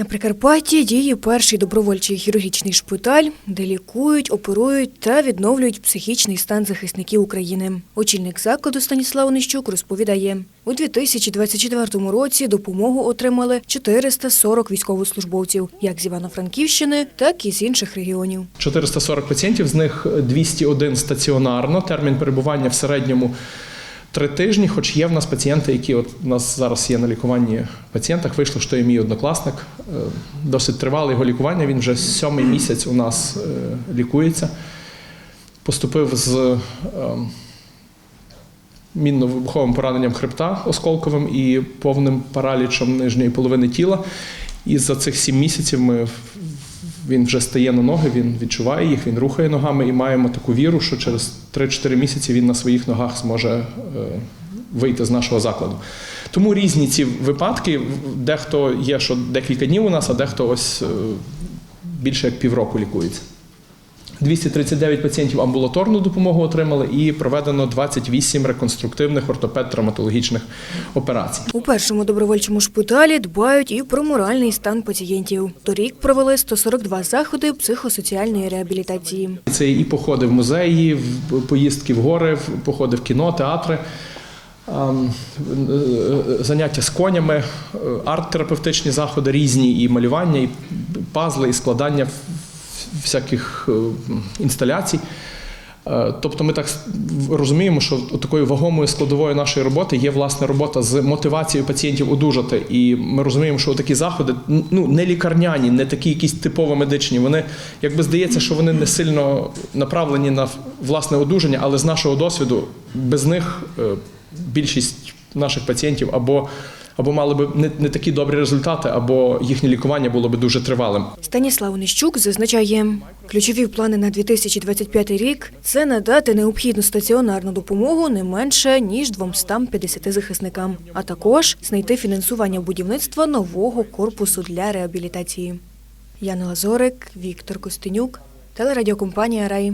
На Прикарпатті діє перший добровольчий хірургічний шпиталь, де лікують, оперують та відновлюють психічний стан захисників України. Очільник закладу Станіслав Онищук розповідає, у 2024 році допомогу отримали 440 військовослужбовців, як з Івано-Франківщини, так і з інших регіонів. 440 пацієнтів, з них 201 стаціонарно. Термін перебування в середньому три тижні. Хоч є в нас пацієнти, які от у нас зараз є на лікуванні пацієнтах. Вийшло, що є мій однокласник. Е, Досить тривале його лікування. Він вже сьомий місяць у нас е, лікується. Поступив з е, мінно-вибуховим пораненням хребта осколковим і повним паралічем нижньої половини тіла. І за цих сім місяців ми він вже стає на ноги, він відчуває їх, він рухає ногами і маємо таку віру, що через 3-4 місяці він на своїх ногах зможе е, вийти з нашого закладу. Тому різні ці випадки. Дехто є, що декілька днів у нас, а дехто ось е, більше як півроку лікується. 239 пацієнтів амбулаторну допомогу отримали і проведено 28 реконструктивних ортопед-травматологічних операцій. У першому добровольчому шпиталі дбають і про моральний стан пацієнтів. Торік провели 142 заходи психосоціальної реабілітації. Це і походи в музеї, в- поїздки в гори, в- походи в кіно, театри, ем, е, заняття з конями, е, арт-терапевтичні заходи різні, і малювання, і пазли, і складання всяких е, інсталяцій. Е, Тобто ми так розуміємо, що такою вагомою складовою нашої роботи є власне робота з мотивацією пацієнтів одужати. І ми розуміємо, що такі заходи ну не лікарняні, не такі якісь типово медичні. Вони якби здається, що вони не сильно направлені на власне одужання, але з нашого досвіду без них е, більшість наших пацієнтів або або мали би не, не такі добрі результати, або їхнє лікування було би дуже тривалим. Станіслав Онищук зазначає, ключові плани на 2025 рік – це надати необхідну стаціонарну допомогу не менше, ніж 250 захисникам, а також знайти фінансування будівництва нового корпусу для реабілітації. Яна Лазорик, Віктор Костенюк, телерадіокомпанія «Рай».